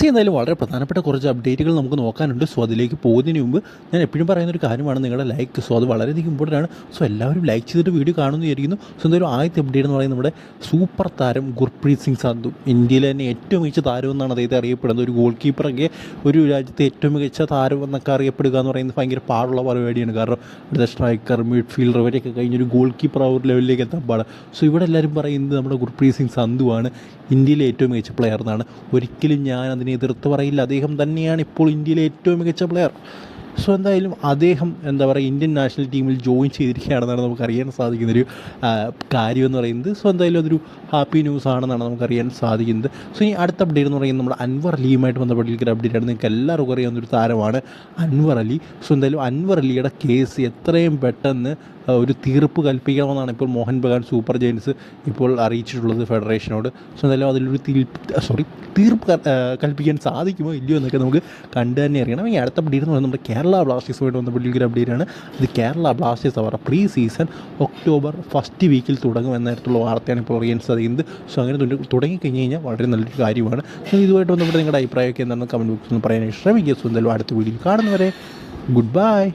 So എന്തായാലും വളരെ പ്രധാനപ്പെട്ട കുറച്ച് അപ്ഡേറ്റുകൾ നമുക്ക് നോക്കാനുണ്ട്. സോ അതിലേക്ക് പോകുന്നതിന് മുമ്പ് ഞാൻ എപ്പോഴും പറയുന്ന ഒരു കാര്യമാണ്. നിങ്ങളുടെ ലൈക്ക് സോ അത് വളരെയധികം ഇമ്പോർട്ടന്റ് ആണ്. സോ എല്ലാവരും ലൈക്ക് ചെയ്തിട്ട് വീഡിയോ കാണുമെന്ന് വിചാരിക്കുന്നു. സോ എന്തായാലും ആദ്യത്തെ അപ്ഡേറ്റ് എന്ന് പറയുന്നത് നമ്മുടെ സൂപ്പർ താരം ഗുർപ്രീത് സിംഗ് സാന്ധു ഇന്ത്യയിലെ തന്നെ ഏറ്റവും മികച്ച താരം എന്നാണ് അദ്ദേഹത്തെ അറിയപ്പെടുന്നത്. ഒരു ഗോൾ കീപ്പറൊക്കെ ഒരു രാജ്യത്തെ ഏറ്റവും മികച്ച താരം എന്നൊക്കെ അറിയപ്പെടുക എന്ന് പറയുന്നത് ഭയങ്കര പാടുള്ള പരിപാടിയാണ് കാരണം അടുത്ത സ്ട്രൈക്കർ മിഡ്ഫീൽഡർ വരെയൊക്കെ കഴിഞ്ഞൊരു ഗോൾ കീപ്പർ ആ ഒരു ലെവലിലേക്ക് എത്താൻ പാടാണ് സോ ഇവിടെ എല്ലാവരും പറയുന്നത് നമ്മുടെ ഗുർപ്രീത് സിംഗ് സന്ധുവാണ്. ഇന്ത്യയിലെ ഏറ്റവും മികച്ച പ്ലെയർ എന്നാണ്. ഒരിക്കലും ഞാൻ അതിനെ എതിർത്ത് പറയില്ല. അദ്ദേഹം തന്നെയാണ് ഇപ്പോൾ ഇന്ത്യയിലെ ഏറ്റവും മികച്ച പ്ലെയർ സോ എന്തായാലും അദ്ദേഹം എന്താ പറയുക ഇന്ത്യൻ നാഷണൽ ടീമിൽ ജോയിൻ ചെയ്തിരിക്കുകയാണെന്നാണ് നമുക്ക് അറിയാൻ സാധിക്കുന്നൊരു കാര്യം എന്ന് പറയുന്നത്. സോ എന്തായാലും അതൊരു ഹാപ്പി ന്യൂസ് ആണെന്നാണ് നമുക്കറിയാൻ സാധിക്കുന്നത്. സോ ഈ അടുത്ത അപ്ഡേറ്റ് എന്ന് പറയുന്നത് നമ്മുടെ അൻവർ അലിയുമായിട്ട് ബന്ധപ്പെട്ടിരിക്കുന്ന അപ്ഡേറ്റ് ആണ്. നിങ്ങൾക്ക് എല്ലാവർക്കും അറിയാവുന്ന ഒരു താരമാണ് അൻവർ അലി. സോ എന്തായാലും അൻവർ അലിയുടെ കേസ് എത്രയും പെട്ടെന്ന് ഒരു തീർപ്പ് കൽപ്പിക്കണമെന്നാണ് ഇപ്പോൾ മോഹൻ ബഗാൻ സൂപ്പർ ജെയിൻസ് ഇപ്പോൾ അറിയിച്ചിട്ടുള്ളത് ഫെഡറേഷനോട്. സോ എന്തായാലും അതിലൊരു തീർപ്പ് സോറി തീർപ്പ് കൽപ്പിക്കാൻ സാധിക്കുമോ ഇല്ലയോ എന്നൊക്കെ നമുക്ക് കണ്ടു തന്നെ അറിയണം. ഈ അടുത്ത അപ്ഡേറ്റ് എന്ന് പറയുന്നത് നമ്മുടെ കേരള ബ്ലാസ്റ്റേഴ്സുമായിട്ട് ബന്ധപ്പെട്ടിരിക്കുന്ന അപ്ഡേറ്റ് ആണ്. ഇത് കേരള ബ്ലാസ്റ്റേഴ്സ് അവരുടെ പ്രീ സീസൺ ഒക്ടോബർ ഫസ്റ്റ് വീക്കിൽ തുടങ്ങും എന്നായിട്ടുള്ള വാർത്തയാണ് ഇപ്പോൾ അറിയാൻ സാധിക്കുന്നത് സോ അങ്ങനെ തുട- തുടങ്ങിക്കഴിഞ്ഞ് കഴിഞ്ഞാൽ വളരെ നല്ലൊരു കാര്യമാണ്. സോ ഇതുമായിട്ട് ബന്ധപ്പെട്ട് നിങ്ങളുടെ അഭിപ്രായമൊക്കെ എന്താണെന്ന് കമന്റ് ബോക്സിൽ പറയാനായി ശ്രമിക്കുക. സോ എന്തായാലും അടുത്ത വീഡിയോയിൽ കാണുന്നവരെ ഗുഡ് ബൈ